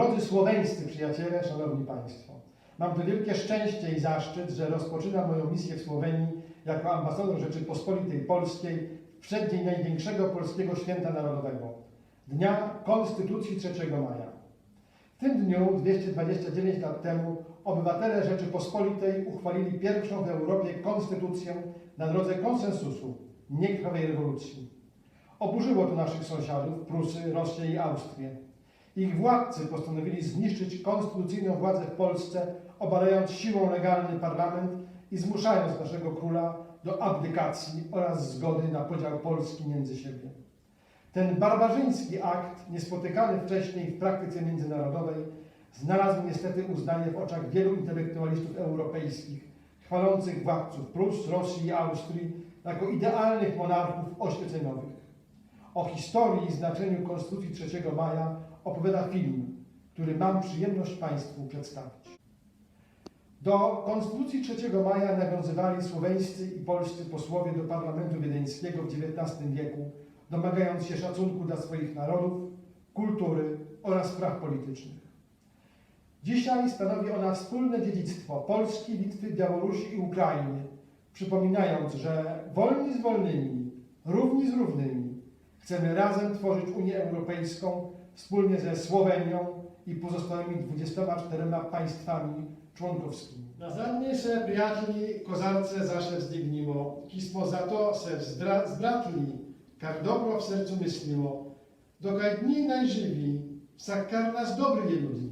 Drodzy słoweńscy przyjaciele, szanowni państwo, mam to wielkie szczęście i zaszczyt, że rozpoczynam moją misję w Słowenii jako ambasador Rzeczypospolitej Polskiej w przeddzień największego polskiego święta narodowego, Dnia Konstytucji 3 maja. W tym dniu, 229 lat temu, obywatele Rzeczypospolitej uchwalili pierwszą w Europie konstytucję na drodze konsensusu, niekrwawej rewolucji. Oburzyło to naszych sąsiadów, Prusy, Rosję i Austrię. Ich władcy postanowili zniszczyć konstytucyjną władzę w Polsce, obalając siłą legalny parlament i zmuszając naszego króla do abdykacji oraz zgody na podział Polski między siebie. Ten barbarzyński akt, niespotykany wcześniej w praktyce międzynarodowej, znalazł niestety uznanie w oczach wielu intelektualistów europejskich, chwalących władców Prus, Rosji i Austrii jako idealnych monarchów oświeceniowych. O historii i znaczeniu Konstytucji 3 maja opowiada film, który mam przyjemność Państwu przedstawić. Do Konstytucji 3 maja nawiązywali słoweńscy i polscy posłowie do Parlamentu Wiedeńskiego w XIX wieku, domagając się szacunku dla swoich narodów, kultury oraz praw politycznych. Dzisiaj stanowi ona wspólne dziedzictwo Polski, Litwy, Białorusi i Ukrainy, przypominając, że wolni z wolnymi, równi z równymi, chcemy razem tworzyć Unię Europejską wspólnie ze Słowenią i pozostałymi 24 państwami członkowskimi. Na zadnje se prijatelji kozarce zaše vzdignimo, ki smo zato se vzdra- zbratili, kar dobro v srcu mislimo, dokaj dni naj živi, vsak kar nas dobri je ljudi.